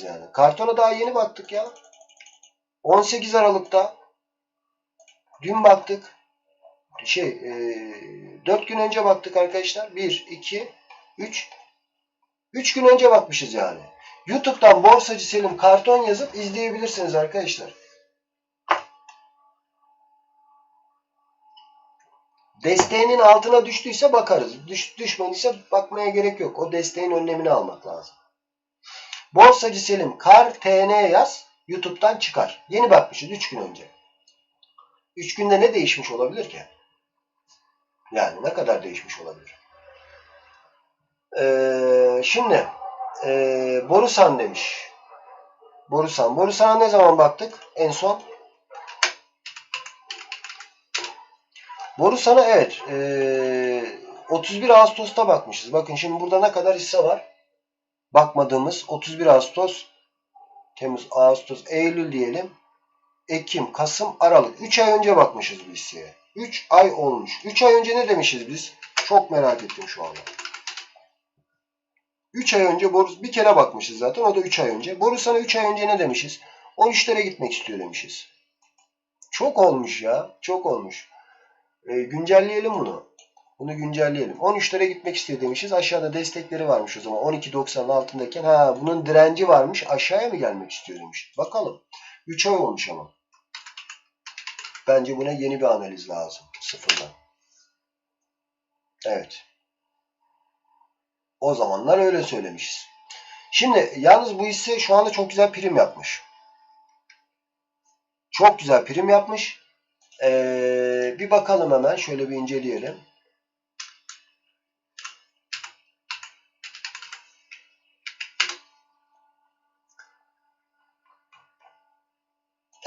yani. Kartona daha yeni baktık ya. 18 Aralık'ta dün baktık. Şey, e, 4 gün önce baktık arkadaşlar. 1, 2, 3. 3 gün önce bakmışız yani. YouTube'dan Borsacı Selim karton yazıp izleyebilirsiniz arkadaşlar. Desteğinin altına düştüyse bakarız. Düş, düşmediyse bakmaya gerek yok. O desteğin önlemini almak lazım. Borsacı Selim kar TN yaz. YouTube'dan çıkar. Yeni bakmışız 3 gün önce. 3 günde ne değişmiş olabilir ki? Yani ne kadar değişmiş olabilir? Ee, şimdi ee, Borusan demiş. Borusan. Borusan'a ne zaman baktık? En son. Borusan'a evet. ee, 31 Ağustos'ta bakmışız. Bakın şimdi burada ne kadar hisse var? Bakmadığımız 31 Ağustos, Temmuz, Ağustos, Eylül diyelim. Ekim, Kasım, Aralık. 3 ay önce bakmışız bu hisseye. 3 ay olmuş. 3 ay önce ne demişiz biz? Çok merak ettim şu anda. 3 ay önce Borus bir kere bakmışız zaten. O da 3 ay önce. Borusan'a 3 ay önce ne demişiz? 13'lere gitmek istiyor demişiz. Çok olmuş ya. Çok olmuş. E, güncelleyelim bunu. Bunu güncelleyelim. 13'lere gitmek istiyor demişiz. Aşağıda destekleri varmış o zaman. 12.90'ın altındayken ha bunun direnci varmış. Aşağıya mı gelmek istiyor demiş. Bakalım. 3 ay olmuş ama. Bence buna yeni bir analiz lazım. Sıfırdan. Evet. O zamanlar öyle söylemişiz. Şimdi yalnız bu hisse şu anda çok güzel prim yapmış. Çok güzel prim yapmış. Ee, bir bakalım hemen. Şöyle bir inceleyelim.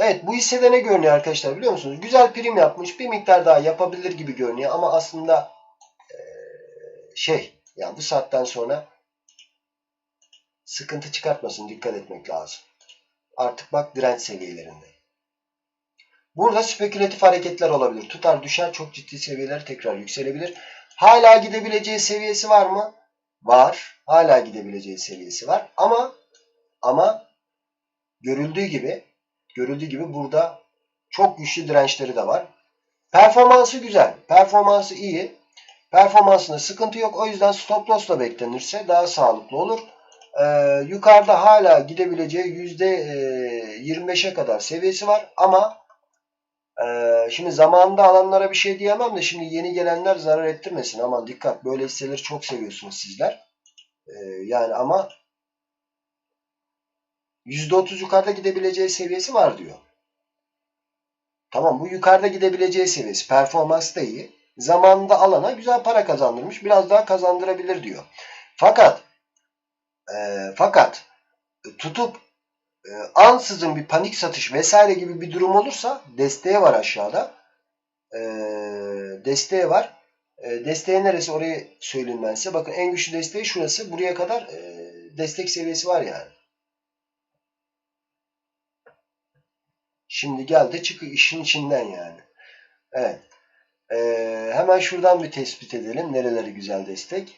Evet bu hissede ne görünüyor arkadaşlar biliyor musunuz? Güzel prim yapmış. Bir miktar daha yapabilir gibi görünüyor ama aslında şey yani bu saatten sonra sıkıntı çıkartmasın. Dikkat etmek lazım. Artık bak direnç seviyelerinde. Burada spekülatif hareketler olabilir. Tutar düşer çok ciddi seviyeler tekrar yükselebilir. Hala gidebileceği seviyesi var mı? Var. Hala gidebileceği seviyesi var. Ama ama görüldüğü gibi görüldüğü gibi burada çok güçlü dirençleri de var. Performansı güzel. Performansı iyi. Performansında sıkıntı yok. O yüzden stop loss'la beklenirse daha sağlıklı olur. Ee, yukarıda hala gidebileceği %25'e kadar seviyesi var. Ama e, şimdi zamanında alanlara bir şey diyemem de şimdi yeni gelenler zarar ettirmesin. Aman dikkat böyle hisseleri çok seviyorsunuz sizler. Ee, yani ama %30 yukarıda gidebileceği seviyesi var diyor. Tamam bu yukarıda gidebileceği seviyesi. Performans da iyi. Zamanında alana güzel para kazandırmış. Biraz daha kazandırabilir diyor. Fakat e, fakat tutup e, ansızın bir panik satış vesaire gibi bir durum olursa desteği var aşağıda. E, desteği var. E, desteği neresi orayı söyleyeyim ben size. Bakın en güçlü desteği şurası. Buraya kadar e, destek seviyesi var yani. Şimdi geldi çıkı işin içinden yani. Evet. Ee, hemen şuradan bir tespit edelim. Nereleri güzel destek.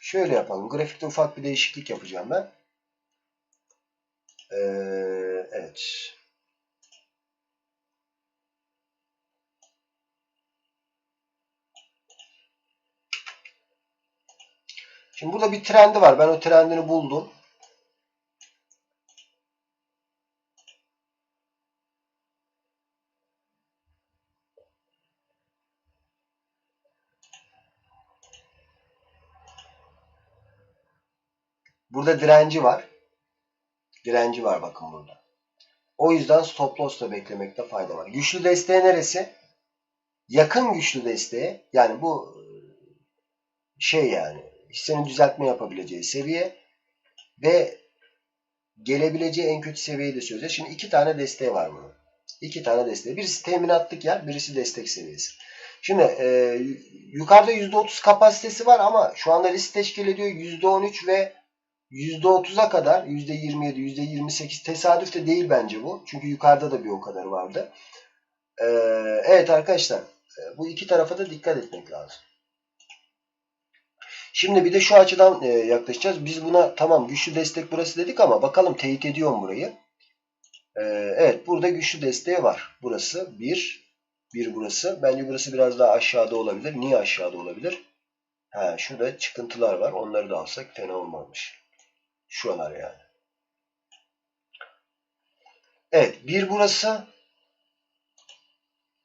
Şöyle yapalım. Grafikte ufak bir değişiklik yapacağım ben. Ee, evet. Şimdi burada bir trendi var. Ben o trendini buldum. Burada direnci var. Direnci var bakın burada. O yüzden stop loss da beklemekte fayda var. Güçlü desteği neresi? Yakın güçlü desteği yani bu şey yani hissenin düzeltme yapabileceği seviye ve gelebileceği en kötü seviyeyi de söyleyeceğiz. Şimdi iki tane desteği var bunun. İki tane desteği. Birisi teminatlık yer, birisi destek seviyesi. Şimdi e, yukarıda %30 kapasitesi var ama şu anda risk teşkil ediyor. %13 ve %30'a kadar %27, %28 tesadüf de değil bence bu. Çünkü yukarıda da bir o kadar vardı. Ee, evet arkadaşlar bu iki tarafa da dikkat etmek lazım. Şimdi bir de şu açıdan e, yaklaşacağız. Biz buna tamam güçlü destek burası dedik ama bakalım teyit ediyor mu burayı? E, evet burada güçlü desteği var. Burası 1. 1 burası. Bence burası biraz daha aşağıda olabilir. Niye aşağıda olabilir? Ha, şurada çıkıntılar var. Onları da alsak fena olmamış. Şuralar yani. Evet. Bir burası.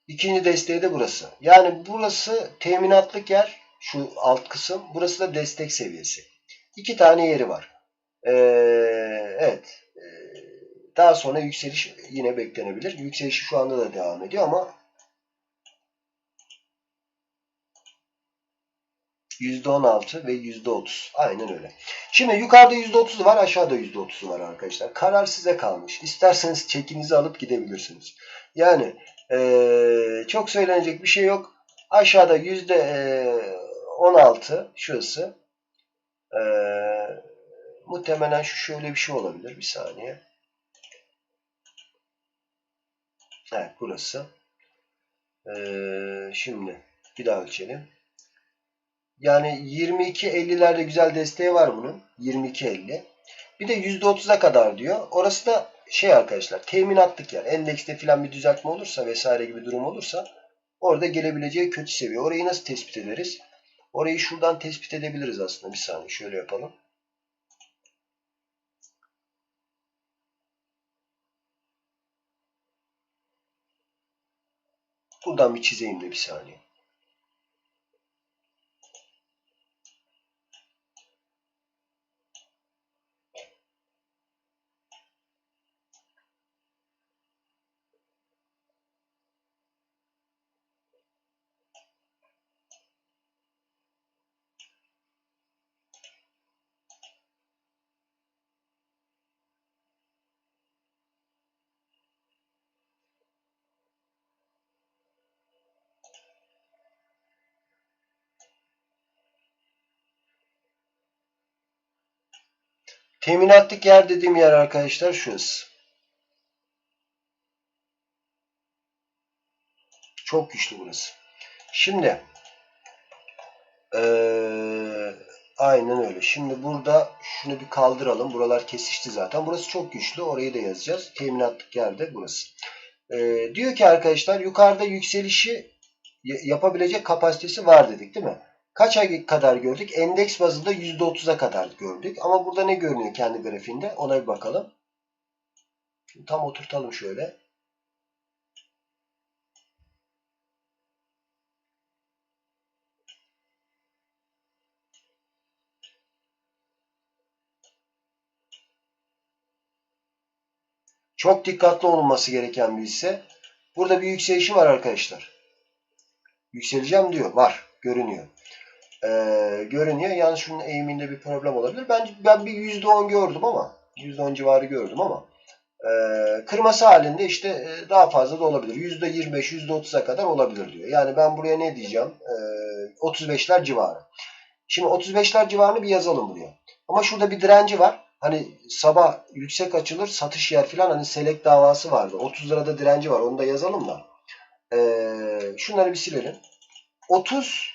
İkinci desteği de burası. Yani burası teminatlık yer. Şu alt kısım. Burası da destek seviyesi. İki tane yeri var. Ee, evet. Ee, daha sonra yükseliş yine beklenebilir. Yükseliş şu anda da devam ediyor ama %16 ve %30. Aynen öyle. Şimdi yukarıda %30'u var, aşağıda %30'u var arkadaşlar. Karar size kalmış. İsterseniz çekinizi alıp gidebilirsiniz. Yani ee, çok söylenecek bir şey yok. Aşağıda %16 şurası. Ee, muhtemelen şu şöyle bir şey olabilir. Bir saniye. Evet burası. Ee, şimdi bir daha ölçelim. Yani 22.50'lerde güzel desteği var bunun. 22.50. Bir de %30'a kadar diyor. Orası da şey arkadaşlar teminatlık yer. Endekste filan bir düzeltme olursa vesaire gibi durum olursa orada gelebileceği kötü seviye. Orayı nasıl tespit ederiz? Orayı şuradan tespit edebiliriz aslında. Bir saniye şöyle yapalım. Buradan bir çizeyim de bir saniye. Teminatlık yer dediğim yer arkadaşlar şurası. Çok güçlü burası. Şimdi ee, aynen öyle. Şimdi burada şunu bir kaldıralım. Buralar kesişti zaten. Burası çok güçlü. Orayı da yazacağız. Teminatlık yerde burası. Ee, diyor ki arkadaşlar yukarıda yükselişi yapabilecek kapasitesi var dedik değil mi? Kaç ay kadar gördük? Endeks bazında %30'a kadar gördük. Ama burada ne görünüyor kendi grafiğinde? Ona bir bakalım. tam oturtalım şöyle. Çok dikkatli olunması gereken bir hisse. Burada bir yükselişi var arkadaşlar. Yükseleceğim diyor. Var. Görünüyor e, görünüyor. Yani şunun eğiminde bir problem olabilir. Ben, ben bir %10 gördüm ama %10 civarı gördüm ama e, kırması halinde işte e, daha fazla da olabilir. %25, %30'a kadar olabilir diyor. Yani ben buraya ne diyeceğim? E, 35'ler civarı. Şimdi 35'ler civarını bir yazalım buraya. Ama şurada bir direnci var. Hani sabah yüksek açılır satış yer filan hani selek davası vardı. 30 lirada direnci var. Onu da yazalım da. Ee, şunları bir silelim. 30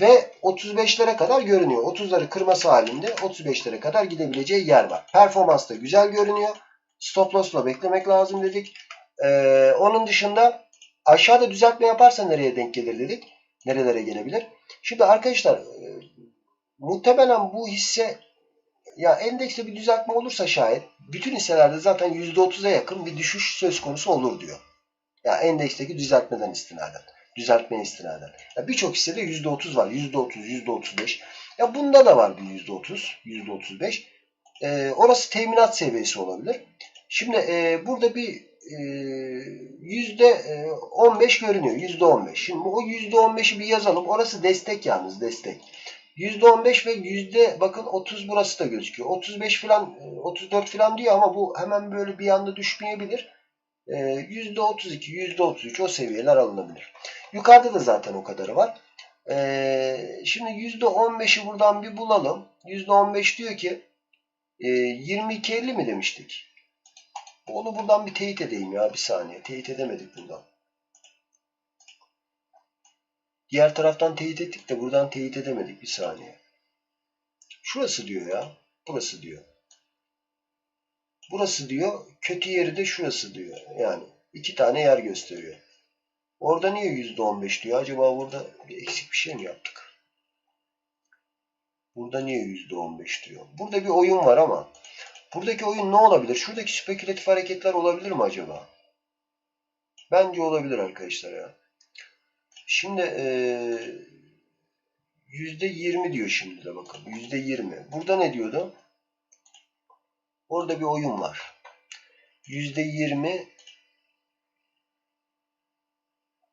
ve 35'lere kadar görünüyor. 30'ları kırması halinde 35'lere kadar gidebileceği yer var. Performans da güzel görünüyor. Stop loss'la beklemek lazım dedik. Ee, onun dışında aşağıda düzeltme yaparsa nereye denk gelir dedik. Nerelere gelebilir. Şimdi arkadaşlar e, muhtemelen bu hisse ya endekste bir düzeltme olursa şayet bütün hisselerde zaten %30'a yakın bir düşüş söz konusu olur diyor. Ya endeksteki düzeltmeden istinaden düzeltmeye istinaden. Birçok hissede %30 var. %30, %35. Ya bunda da var bir %30, %35. Ee, orası teminat seviyesi olabilir. Şimdi e, burada bir e, %15 görünüyor. %15. Şimdi o %15'i bir yazalım. Orası destek yalnız destek. %15 ve yüzde bakın 30 burası da gözüküyor. 35 falan 34 falan diyor ama bu hemen böyle bir anda düşmeyebilir. %32, %33 o seviyeler alınabilir. Yukarıda da zaten o kadarı var. Ee, şimdi %15'i buradan bir bulalım. %15 diyor ki e, 22.50 mi demiştik? Onu buradan bir teyit edeyim ya bir saniye. Teyit edemedik buradan. Diğer taraftan teyit ettik de buradan teyit edemedik bir saniye. Şurası diyor ya. Burası diyor. Burası diyor. Kötü yeri de şurası diyor. Yani iki tane yer gösteriyor. Orada niye %15 diyor? Acaba burada eksik bir şey mi yaptık? Burada niye %15 diyor? Burada bir oyun var ama buradaki oyun ne olabilir? Şuradaki spekülatif hareketler olabilir mi acaba? Bence olabilir arkadaşlar ya. Şimdi eee %20 diyor şimdi de bakın. %20. Burada ne diyordu? Orada bir oyun var. %20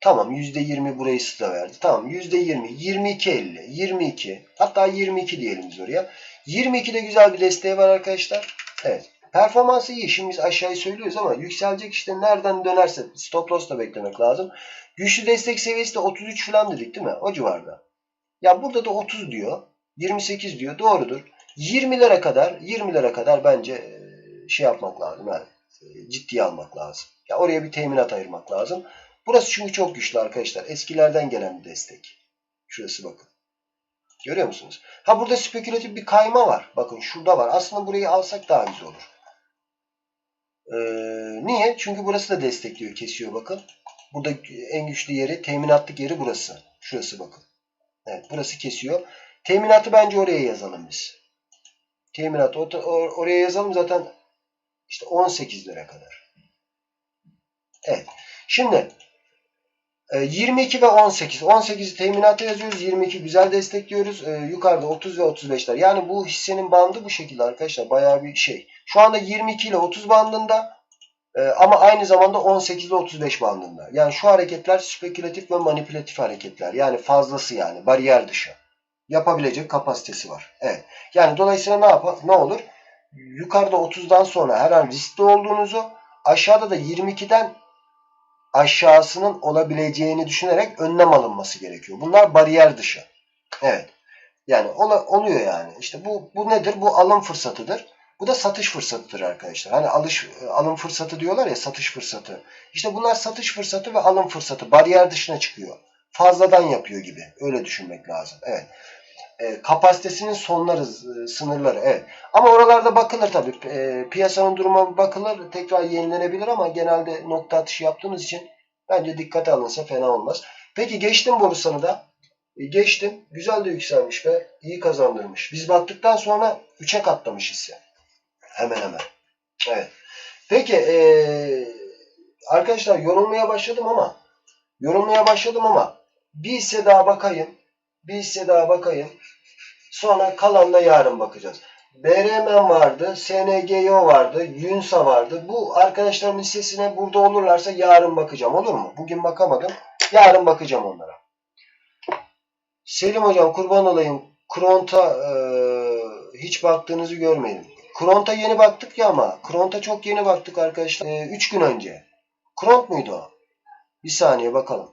Tamam %20 burayı size verdi. Tamam %20. 22 50. 22. Hatta 22 diyelim biz oraya. 22'de güzel bir desteği var arkadaşlar. Evet. Performansı iyi. Şimdi biz aşağıyı söylüyoruz ama yükselecek işte nereden dönerse stop loss da beklemek lazım. Güçlü destek seviyesi de 33 falan dedik değil mi? O civarda. Ya burada da 30 diyor. 28 diyor. Doğrudur. 20'lere kadar 20'lere kadar bence e, şey yapmak lazım. Yani e, ciddiye almak lazım. Ya oraya bir teminat ayırmak lazım. Burası çünkü çok güçlü arkadaşlar. Eskilerden gelen bir destek. Şurası bakın. Görüyor musunuz? Ha burada spekülatif bir kayma var. Bakın şurada var. Aslında burayı alsak daha güzel olur. Ee, niye? Çünkü burası da destekliyor. Kesiyor bakın. Burada en güçlü yeri, teminatlık yeri burası. Şurası bakın. Evet burası kesiyor. Teminatı bence oraya yazalım biz. Teminat or- or- oraya yazalım zaten işte 18 lira kadar. Evet. Şimdi 22 ve 18. 18'i teminata yazıyoruz. 22 güzel destekliyoruz. E, yukarıda 30 ve 35'ler. Yani bu hissenin bandı bu şekilde arkadaşlar. Bayağı bir şey. Şu anda 22 ile 30 bandında e, ama aynı zamanda 18 ile 35 bandında. Yani şu hareketler spekülatif ve manipülatif hareketler. Yani fazlası yani. Bariyer dışı. Yapabilecek kapasitesi var. Evet. Yani dolayısıyla ne yapar? Ne olur? Yukarıda 30'dan sonra her an riskli olduğunuzu aşağıda da 22'den aşağısının olabileceğini düşünerek önlem alınması gerekiyor. Bunlar bariyer dışı. Evet. Yani oluyor yani. İşte bu bu nedir? Bu alım fırsatıdır. Bu da satış fırsatıdır arkadaşlar. Hani alış alım fırsatı diyorlar ya satış fırsatı. İşte bunlar satış fırsatı ve alım fırsatı. Bariyer dışına çıkıyor. Fazladan yapıyor gibi. Öyle düşünmek lazım. Evet. E, kapasitesinin sonları, e, sınırları. Evet. Ama oralarda bakılır tabii. E, piyasanın duruma bakılır. Tekrar yenilenebilir ama genelde nokta atışı yaptığımız için bence dikkate alınsa fena olmaz. Peki geçtim borusanı da. Geçtim. Güzel de yükselmiş ve iyi kazandırmış. Biz baktıktan sonra 3'e katlamış hisse. Hemen hemen. Evet. Peki e, arkadaşlar yorulmaya başladım ama yorulmaya başladım ama bir hisse daha bakayım. Bir hisse daha bakayım. Sonra kalanla yarın bakacağız. BRMN vardı, SNGO vardı, Yunsa vardı. Bu arkadaşlarımın listesine burada olurlarsa yarın bakacağım. Olur mu? Bugün bakamadım. Yarın bakacağım onlara. Selim hocam kurban olayım. Kront'a e, hiç baktığınızı görmedim. Kront'a yeni baktık ya ama. Kront'a çok yeni baktık arkadaşlar. 3 gün önce. Kront muydu o? Bir saniye bakalım.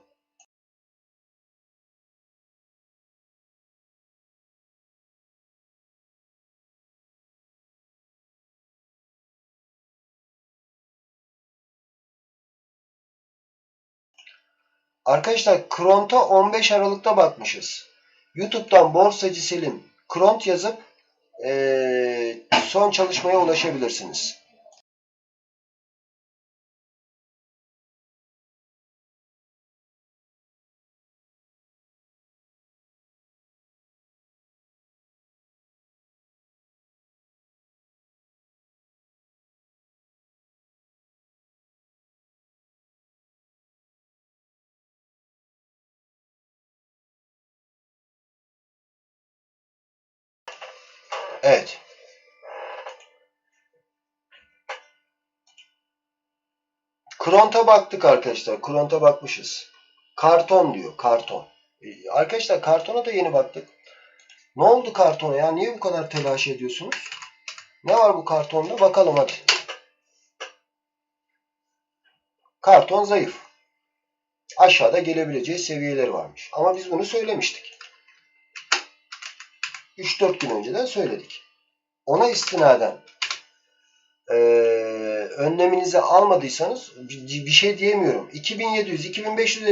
Arkadaşlar Kront'a 15 Aralık'ta bakmışız. YouTube'dan Borsacı Selim Kront yazıp eee, son çalışmaya ulaşabilirsiniz. Evet. Kront'a baktık arkadaşlar. Kront'a bakmışız. Karton diyor. Karton. Ee, Arkadaşlar kartona da yeni baktık. Ne oldu kartona ya? Niye bu kadar telaş ediyorsunuz? Ne var bu kartonda? Bakalım hadi. Karton zayıf. Aşağıda gelebileceği seviyeleri varmış. Ama biz bunu söylemiştik. 3-4 gün önceden söyledik. Ona istinaden eee, önleminizi almadıysanız bir şey diyemiyorum. 2700-2500